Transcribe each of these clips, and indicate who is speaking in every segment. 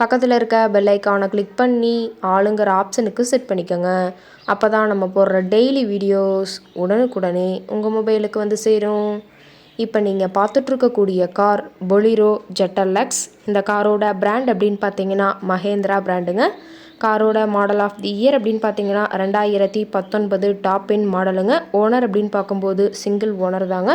Speaker 1: பக்கத்தில் இருக்க பெல் ஐக்கானை கிளிக் பண்ணி ஆளுங்கிற ஆப்ஷனுக்கு செட் பண்ணிக்கோங்க. அப்போ தான் நம்ம போடுற டெய்லி வீடியோஸ் உடனுக்குடனே உங்கள் மொபைலுக்கு வந்து சேரும். இப்போ நீங்கள் பார்த்துட்ருக்கக்கூடிய கார் பொலிரோ ஜெட்டல்லக்ஸ் இந்த காரோட பிராண்ட் அப்படின்னு பார்த்தீங்கன்னா மஹேந்திரா பிராண்டுங்க காரோட மாடல் ஆஃப் தி இயர் அப்படின்னு பார்த்தீங்கன்னா ரெண்டாயிரத்தி பத்தொன்பது டாப் இன் மாடலுங்க ஓனர் அப்படின்னு பார்க்கும்போது சிங்கிள் ஓனர் தாங்க.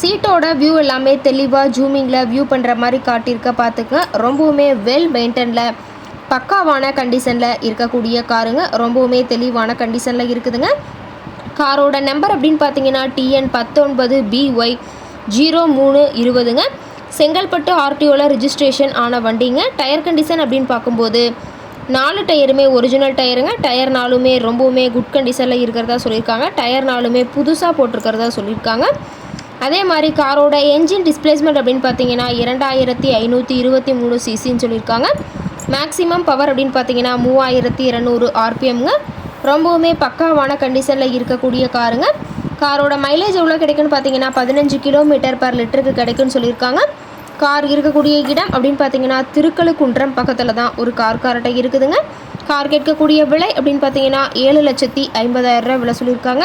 Speaker 1: சீட்டோட வியூ எல்லாமே தெளிவாக ஜூமிங்கில் வியூ பண்ணுற மாதிரி காட்டியிருக்க பார்த்துக்க ரொம்பவுமே வெல் மெயின்டனில் பக்காவான கண்டிஷனில் இருக்கக்கூடிய காருங்க. ரொம்பவுமே தெளிவான கண்டிஷனில் இருக்குதுங்க. காரோட நம்பர் அப்படின்னு பார்த்தீங்கன்னா டிஎன் பத்தொன்பது பிஒய் ஜீரோ மூணு இருபதுங்க. செங்கல்பட்டு ஆர்டிஓவில் ரிஜிஸ்ட்ரேஷன் ஆன வண்டிங்க. டயர் கண்டிஷன் அப்படின்னு பார்க்கும்போது நாலு டயருமே ஒரிஜினல் டயருங்க. டயர் நாலுமே ரொம்பவுமே குட் கண்டிஷனில் இருக்கிறதா சொல்லியிருக்காங்க. டயர் நாலுமே புதுசாக போட்டிருக்கிறதா சொல்லியிருக்காங்க. அதே மாதிரி காரோட என்ஜின் டிஸ்பிளேஸ்மெண்ட் அப்படின்னு பார்த்தீங்கன்னா இரண்டாயிரத்தி ஐநூற்றி இருபத்தி மூணு சிசின்னு சொல்லியிருக்காங்க. மேக்ஸிமம் பவர் அப்படின்னு பார்த்தீங்கன்னா மூவாயிரத்தி இரநூறு ஆர்பிஎம்ங்க. ரொம்பவுமே பக்காவான கண்டிஷனில் இருக்கக்கூடிய காருங்க. காரோட மைலேஜ் எவ்வளோ கிடைக்குன்னு பார்த்தீங்கன்னா பதினஞ்சு கிலோமீட்டர் பர் லிட்டருக்கு கிடைக்குன்னு சொல்லியிருக்காங்க. கார் இருக்கக்கூடிய இடம் அப்படின்னு பார்த்தீங்கன்னா திருக்கழுக்குன்றம் பக்கத்தில் தான் ஒரு கார் கார்ட்டை இருக்குதுங்க. கார் கேட்கக்கூடிய விலை அப்படின்னு பார்த்தீங்கன்னா ஏழு லட்சத்தி ஐம்பதாயிரம் ரூபா விலை சொல்லியிருக்காங்க.